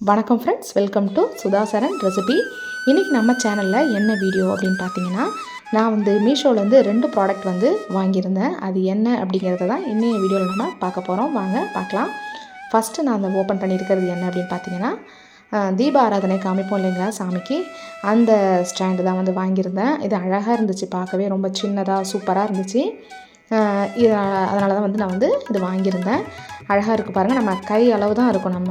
வணக்கம் friends welcome to Sudhasaran recipe இன்றைக்கி நம்ம சேனலில் என்ன வீடியோ அப்படின்னு பார்த்தீங்கன்னா நான் வந்து மீஷோலேருந்து ரெண்டு ப்ராடக்ட் வந்து வாங்கியிருந்தேன். அது என்ன அப்படிங்கிறத தான் இன்றைய வீடியோவில் நம்ம பார்க்க போகிறோம் வாங்க பார்க்கலாம். ஃபஸ்ட்டு நான் அந்த ஓப்பன் பண்ணியிருக்கிறது என்ன அப்படின்னு பார்த்தீங்கன்னா தீப ஆராதனை காமிப்போம் இல்லைங்களா சாமிக்கு? அந்த ஸ்டாண்டு தான் வந்து வாங்கியிருந்தேன். இது அழகாக இருந்துச்சு பார்க்கவே ரொம்ப சின்னதாக சூப்பராக இருந்துச்சு. அஹ், இது அதனால தான் வந்து நான் வந்து இது வாங்கியிருந்தேன். அழகாக இருக்குது பாருங்கள் நம்ம கை அளவு தான் இருக்கும். நம்ம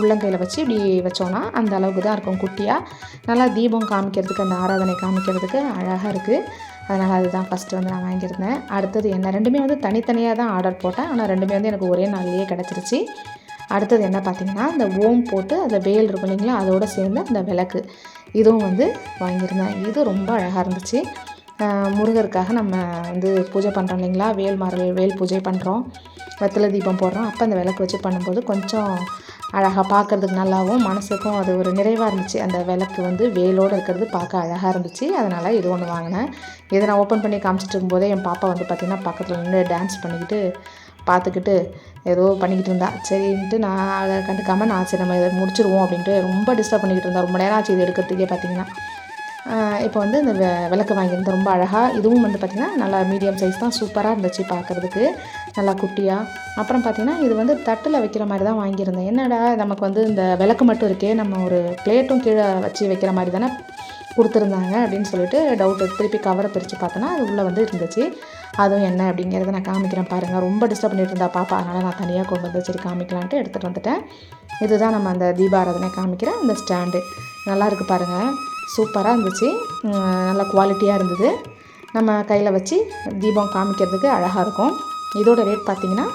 உள்ளங்கையில் வச்சு இப்படி வச்சோன்னா அந்த அளவுக்கு தான் இருக்கும் குட்டியாக நல்லா தீபம் காமிக்கிறதுக்கு அந்த ஆராதனை காமிக்கிறதுக்கு அழகாக இருக்குது அதனால் அதுதான் ஃபஸ்ட்டு வந்து நான் வாங்கியிருந்தேன். அடுத்தது என்ன? ரெண்டுமே வந்து தனித்தனியாக தான் ஆர்டர் போட்டேன். ஆனால் ரெண்டுமே வந்து எனக்கு ஒரே நாள்லேயே கிடச்சிருச்சு. அடுத்தது என்ன பார்த்தீங்கன்னா இந்த ஓம் போட்டு அந்த வேல் இருக்கும் இல்லைங்களா? அதோடு சேர்ந்து அந்த விளக்கு. இதுவும் வந்து வாங்கியிருந்தேன். இது ரொம்ப அழகாக இருந்துச்சு. முருகருக்காக நம்ம வந்து பூஜை பண்ணுறோம் இல்லைங்களா? வேல் மாறல் வேல் பூஜை பண்ணுறோம் வெத்தலை தீபம் போடுறோம். அப்போ அந்த விளக்கு வச்சு பண்ணும்போது கொஞ்சம் அழகாக பார்க்குறதுக்கு நல்லாவும் மனசுக்கும் அது ஒரு நிறைவாக இருந்துச்சு. அந்த விளக்கு வந்து வேலோடு இருக்கிறது பார்க்க அழகாக இருந்துச்சு. அதனால் இது ஒன்று வாங்கினேன். இதை நான் ஓப்பன் பண்ணி காமிச்சிட்டு இருக்கும்போதே என் பாப்பா வந்து பார்த்திங்கன்னா பக்கத்தில் நின்று டான்ஸ் பண்ணிக்கிட்டு பார்த்துக்கிட்டு ஏதோ பண்ணிக்கிட்டு இருந்தா. சரின்ட்டு நான் அதை கண்டுக்காமல் நான் சரி நம்ம இதை முடிச்சிருவோம் அப்படின்ட்டு ரொம்ப டிஸ்டர்ப் பண்ணிக்கிட்டு இருந்தா. ரொம்ப நேரம் ஆச்சு இது எடுக்கிறதுக்கே பார்த்தீங்கன்னா இப்போ வந்து இந்த விளக்கு வாங்கியிருந்தேன். ரொம்ப அழகாக இதுவும் வந்து பார்த்திங்கன்னா நல்லா மீடியம் சைஸ் தான். சூப்பராக இருந்துச்சு பார்க்குறதுக்கு. நல்லா குட்டியாக அப்புறம் பார்த்திங்கன்னா இது வந்து தட்டில் வைக்கிற மாதிரி தான் வாங்கியிருந்தேன். என்னடா நமக்கு வந்து இந்த விளக்கு மட்டும் இருக்கே நம்ம ஒரு பிளேட்டும் கீழே வச்சு வைக்கிற மாதிரி தானே கொடுத்துருந்தாங்க அப்படின்னு சொல்லிட்டு டவுட்டு திருப்பி கவரை பிரித்து பார்த்தோன்னா அது உள்ளே வந்து இருந்துச்சு. அதுவும் என்ன அப்படிங்கிறத நான் காமிக்கிறேன் பாருங்கள் ரொம்ப டிஸ்டர்ப் பண்ணிட்டு இருந்தா பாப்பா அதனால் நான் தனியாக கொண்டு வந்து சரி காமிக்கலான்ட்டு எடுத்துகிட்டு வந்துட்டேன். இதுதான் நம்ம அந்த தீபாராதனை காமிக்கிற அந்த ஸ்டாண்டு. நல்லா இருக்குது பாருங்கள் சூப்பராக இருந்துச்சு. நல்லா நல்ல குவாலிட்டியாக இருந்தது. நம்ம கையில் வச்சு தீபம் காமிக்கிறதுக்கு அழகாக இருக்கும். இதோட ரேட் பார்த்திங்கன்னா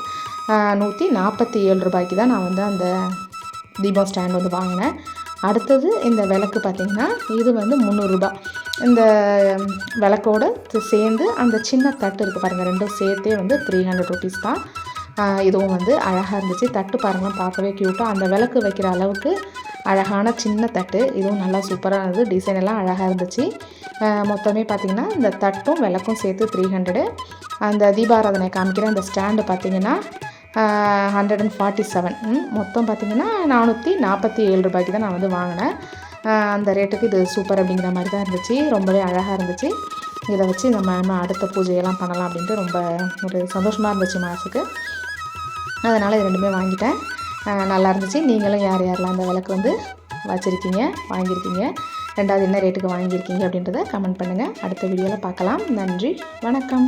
நூற்றி நாற்பத்தி ஏழு ரூபாய்க்கு தான் நான் வந்து அந்த தீபம் ஸ்டாண்ட் வந்து வாங்கினேன். அடுத்தது இந்த விளக்கு பார்த்திங்கன்னா இது வந்து முந்நூறுரூபா இந்த விளக்கோட சேர்ந்து அந்த சின்ன தட்டு இருக்குது பாருங்கள் ரெண்டும் சேர்த்தே வந்து த்ரீ ஹண்ட்ரட் ருபீஸ் தான். இதுவும் வந்து அழகாக இருந்துச்சு. தட்டு பாருங்கள் பார்க்கவே க்யூட்டாக அந்த விளக்கு வைக்கிற அளவுக்கு அழகான சின்ன தட்டு. இதுவும் நல்லா சூப்பராக இருந்தது. டிசைன் எல்லாம் அழகாக இருந்துச்சு. மொத்தமே பார்த்திங்கன்னா இந்த தட்டும் விளக்கும் சேர்த்து த்ரீ ஹண்ட்ரடு அந்த தீபாராதனை காமிக்கிற அந்த ஸ்டாண்டு பார்த்திங்கன்னா ஹண்ட்ரட் அண்ட் ஃபார்ட்டி செவன் மொத்தம் பார்த்திங்கன்னா நானூற்றி நாற்பத்தி ஏழு ரூபாய்க்கு தான் நான் வந்து வாங்கினேன். அந்த ரேட்டுக்கு இது சூப்பர் அப்படிங்கிற மாதிரி தான் இருந்துச்சு. ரொம்பவே அழகாக இருந்துச்சு. இதை வச்சு நம்ம இன்னும் அடுத்த பூஜையெல்லாம் பண்ணலாம் அப்படின்ட்டு ரொம்ப ஒரு சந்தோஷமாக இருந்துச்சு மனசுக்கு. அதனால் இது ரெண்டுமே வாங்கிட்டேன். நல்லா இருந்துச்சு. நீங்களும் யார் யாரெல்லாம் அந்த விளக்கு வந்து வச்சுருக்கீங்க வாங்கியிருக்கீங்க ரெண்டாவது என்ன ரேட்டுக்கு வாங்கியிருக்கீங்க அப்படின்றத கமெண்ட் பண்ணுங்கள் அடுத்த வீடியோவில் பார்க்கலாம். நன்றி வணக்கம்.